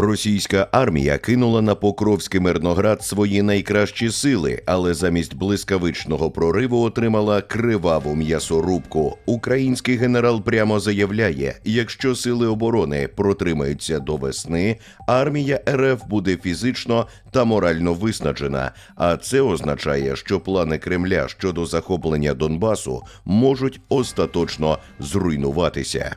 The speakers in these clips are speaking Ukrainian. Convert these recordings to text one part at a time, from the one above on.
Російська армія кинула на Покровський Мирноград свої найкращі сили, але замість блискавичного прориву отримала криваву м'ясорубку. Український генерал прямо заявляє: якщо сили оборони протримаються до весни, армія РФ буде фізично та морально виснажена. А це означає, що плани Кремля щодо захоплення Донбасу можуть остаточно зруйнуватися.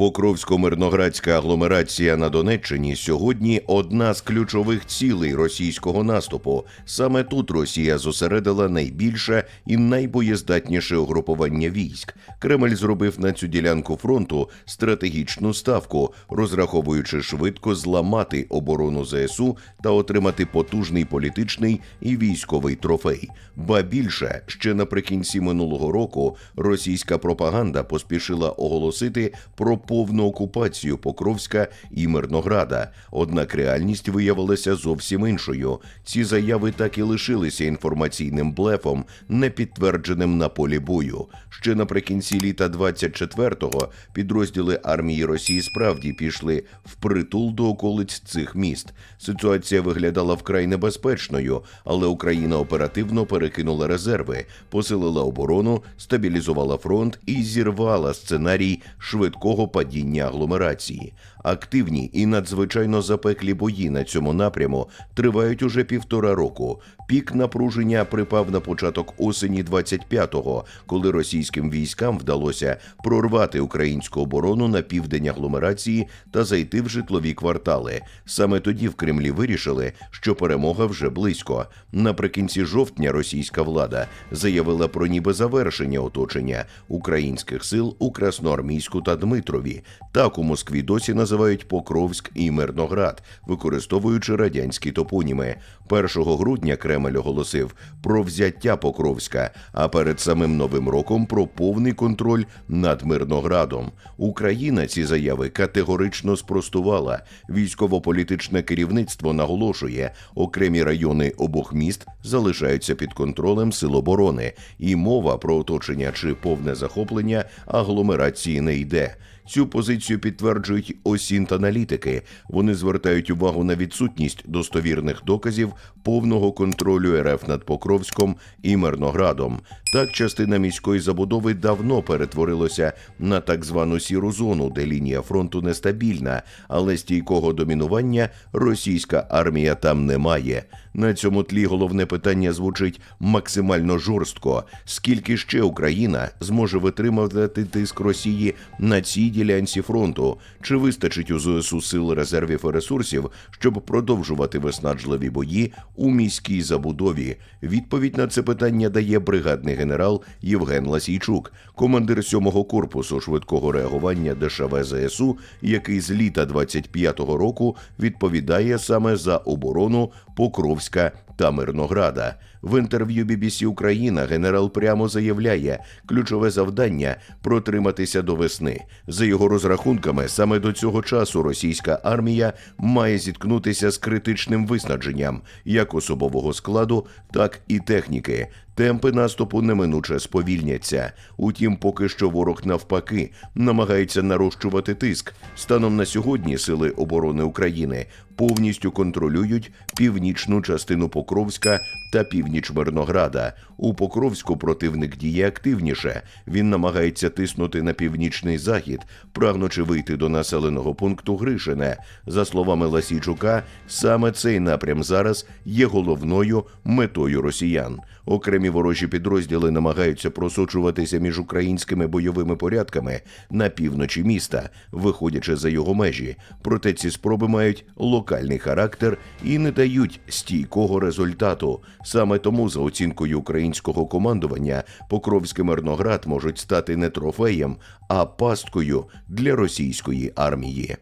Покровсько-мирноградська агломерація на Донеччині сьогодні одна з ключових цілей російського наступу. Саме тут Росія зосередила найбільше і найбоєздатніше угрупування військ. Кремль зробив на цю ділянку фронту стратегічну ставку, розраховуючи швидко зламати оборону ЗСУ та отримати потужний політичний і військовий трофей. Ба більше ще наприкінці минулого року російська пропаганда поспішила оголосити про повну окупацію Покровська і Мирнограда. Однак реальність виявилася зовсім іншою. Ці заяви так і лишилися інформаційним блефом, не підтвердженим на полі бою. Ще наприкінці літа 24-го підрозділи армії Росії справді пішли впритул до околиць цих міст. Ситуація виглядала вкрай небезпечною, але Україна оперативно перекинула резерви, посилила оборону, стабілізувала фронт і зірвала сценарій швидкого падіння агломерації. Активні і надзвичайно запеклі бої на цьому напряму тривають уже півтора року. Пік напруження припав на початок осені 25-го, коли російським військам вдалося прорвати українську оборону на південь агломерації та зайти в житлові квартали. Саме тоді в Кремлі вирішили, що перемога вже близько. Наприкінці жовтня російська влада заявила про ніби завершення оточення українських сил у Красноармійську та Дмитрові. Так у Москві досі називають Покровськ і Мирноград, використовуючи радянські топоніми. 1 грудня Кремль оголосив про взяття Покровська, а перед самим новим роком про повний контроль над Мирноградом. Україна ці заяви категорично спростувала. Військово-політичне керівництво наголошує, окремі райони обох міст залишаються під контролем сил оборони, і мова про оточення чи повне захоплення агломерації не йде. Цю позицію підтверджують осінт-аналітики. Вони звертають увагу на відсутність достовірних доказів повного контролю РФ над Покровськом і Мирноградом. Так, частина міської забудови давно перетворилася на так звану сіру зону, де лінія фронту нестабільна, але стійкого домінування російська армія там не має. На цьому тлі головне питання звучить максимально жорстко: скільки ще Україна зможе витримувати тиск Росії на цій ділянці фронту? Чи вистачить у ЗСУ сил резервів і ресурсів, щоб продовжувати виснажливі бої у міській забудові? Відповідь на це питання дає бригадний генерал Євген Ласійчук, командир 7-го корпусу швидкого реагування ДШВ ЗСУ, який з літа 25-го року відповідає саме за оборону Покровська та Мирнограда. В інтерв'ю BBC Україна генерал прямо заявляє, ключове завдання протриматися до весни. За його розрахунками, саме до цього часу російська армія має зіткнутися з критичним виснаженням як особового складу, так і техніки. Темпи наступу неминуче сповільняться. Утім, поки що ворог навпаки намагається нарощувати тиск. Станом на сьогодні сили оборони України повністю контролюють північну частину Покровська та північ Мирнограда. У Покровську противник діє активніше. Він намагається тиснути на північний захід, прагнучи вийти до населеного пункту Гришине. За словами Ласійчука, саме цей напрям зараз є головною метою росіян. Окремі ворожі підрозділи намагаються просочуватися між українськими бойовими порядками на півночі міста, виходячи за його межі. Проте ці спроби мають локальний характер і не дають стійкого результату. Саме тому, за оцінкою українського командування, Покровський Мирноград можуть стати не трофеєм, а пасткою для російської армії.